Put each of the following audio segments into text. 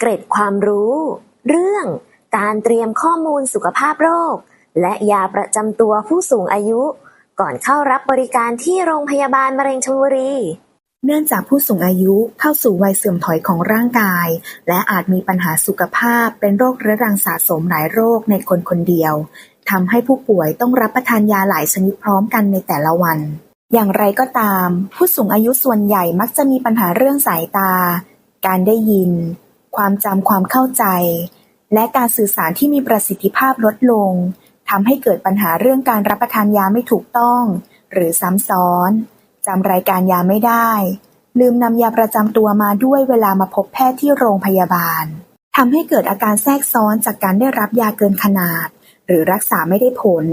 เกร็ดความรู้ เรื่อง การเตรียมข้อมูลสุขภาพโรค และยาประจำตัวผู้สูงอายุ ก่อนเข้ารับบริการที่โรงพยาบาลมะเร็งชลบุรี เนื่องจากผู้สูงอายุเข้าสู่วัยเสื่อมถอยของร่างกาย และอาจมีปัญหาสุขภาพเป็นโรคเรื้อรังสะสมหลายโรคในคนคนเดียวทำให้ผู้ป่วยต้องรับประทานยาหลายชนิดพร้อมกันในแต่ละวัน อย่างไรก็ตาม ผู้สูงอายุส่วนใหญ่มักจะมีปัญหาเรื่องสายตา การได้ยิน ความจำความเข้าใจ และการสื่อสารที่มีประสิทธิภาพลดลงทำให้เกิดปัญหาเรื่องการรับประทานยาไม่ถูกต้อง หรือซ้ำซ้อนจำรายการยาไม่ได้ ลืมนำยาประจำตัวมาด้วยเวลามาพบแพทย์ที่โรงพยาบาลทำให้เกิดอาการแทรกซ้อนจากการได้รับยาเกินขนาด หรือรักษาไม่ได้ผล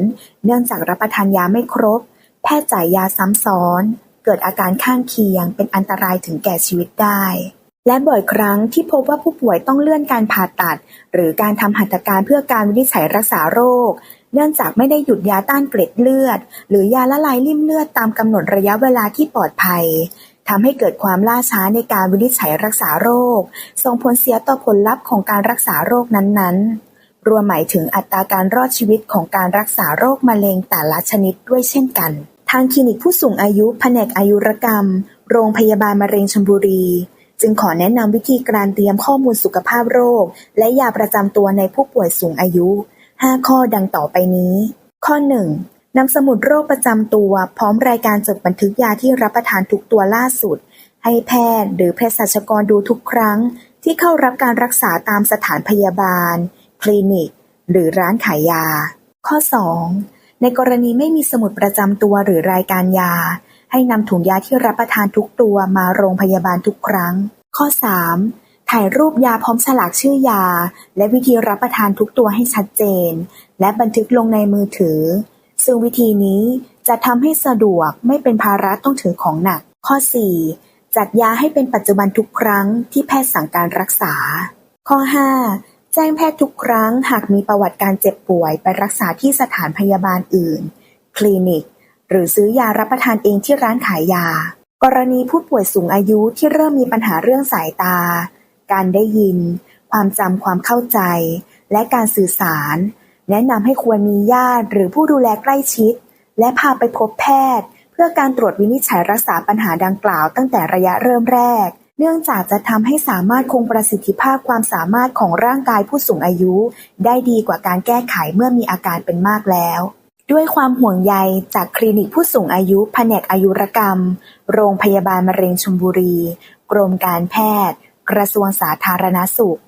เนื่องจากรับประทานยาไม่ครบ แพทย์จ่ายยาซ้ำซ้อน เกิดอาการข้างเคียงเป็นอันตรายถึงแก่ชีวิตได้ และบ่อยครั้งที่พบว่าผู้ป่วยต้องเลื่อนการผ่าตัด หรือการทำหัตถการเพื่อการวินิจฉัยรักษาโรค เนื่องจากไม่ได้หยุดยาต้านเกล็ดเลือด หรือยาละลายริ่มเลือดตามกำหนดระยะเวลาที่ปลอดภัยทำให้เกิดความล่าช้าในการวินิจฉัยรักษาโรค ส่งผลเสียต่อผลลัพธ์ของการรักษาโรคนั้นๆ รวมหมายถึงอัตราการรอดชีวิตของการรักษาโรคมะเร็งแต่ละชนิดด้วยเช่นกัน ทางคลินิกผู้สูงอายุแผนกอายุรกรรม โรงพยาบาลมะเร็งชลบุรี จึงขอแนะนำวิธีการเตรียมข้อมูลสุขภาพโรค และยาประจำตัวในผู้ป่วยสูงอายุ 5 ข้อดังต่อไปนี้ ข้อ 1. นำสมุดโรคประจำตัว พร้อมรายการจดบันทึกยาที่รับประทานทุกตัวล่าสุด ให้แพทย์หรือเภสัชกรดูทุกครั้ง ที่เข้ารับการรักษาตามสถานพยาบาล คลินิก หรือร้านขายยา ข้อ 2. ในกรณีไม่มีสมุดประจำตัวหรือรายการยา ให้นำถุงยาที่รับประทานทุกตัวมาโรงพยาบาลทุกครั้ง ข้อ 3. ถ่ายรูปยาพร้อมฉลากชื่อยา และวิธีรับประทานทุกตัวให้ชัดเจน และบันทึกลงในมือถือ ซึ่งวิธีนี้จะทำให้สะดวกไม่เป็นภาระต้องถือของหนัก ข้อ 4. จัดยาให้เป็นปัจจุบันทุกครั้งที่แพทย์สั่งการรักษา ข้อ 5. แจ้งแพทย์ทุกครั้งหากมีประวัติการเจ็บป่วยไปรักษาที่สถานพยาบาลอื่น คลินิก หรือซื้อยารับประทานเองที่ร้านขายยา กรณีผู้ป่วยสูงอายุที่เริ่มมีปัญหาเรื่องสายตา การได้ยิน ความจำความเข้าใจ และการสื่อสาร แนะนำให้ควรมีญาติหรือผู้ดูแลใกล้ชิด และพาไปพบแพทย์ เพื่อการตรวจวินิจฉัยรักษาปัญหาดังกล่าวตั้งแต่ระยะเริ่มแรกเนื่องจากจะทำให้สามารถคงประสิทธิภาพความสามารถของร่างกายผู้สูงอายุ ได้ดีกว่าการแก้ไขเมื่อมีอาการเป็นมากแล้ว ด้วยความห่วงใยจากคลินิกผู้สูงอายุแผนกอายุรกรรม โรงพยาบาลมะเร็งชลบุรี กรมการแพทย์ กระทรวงสาธารณสุข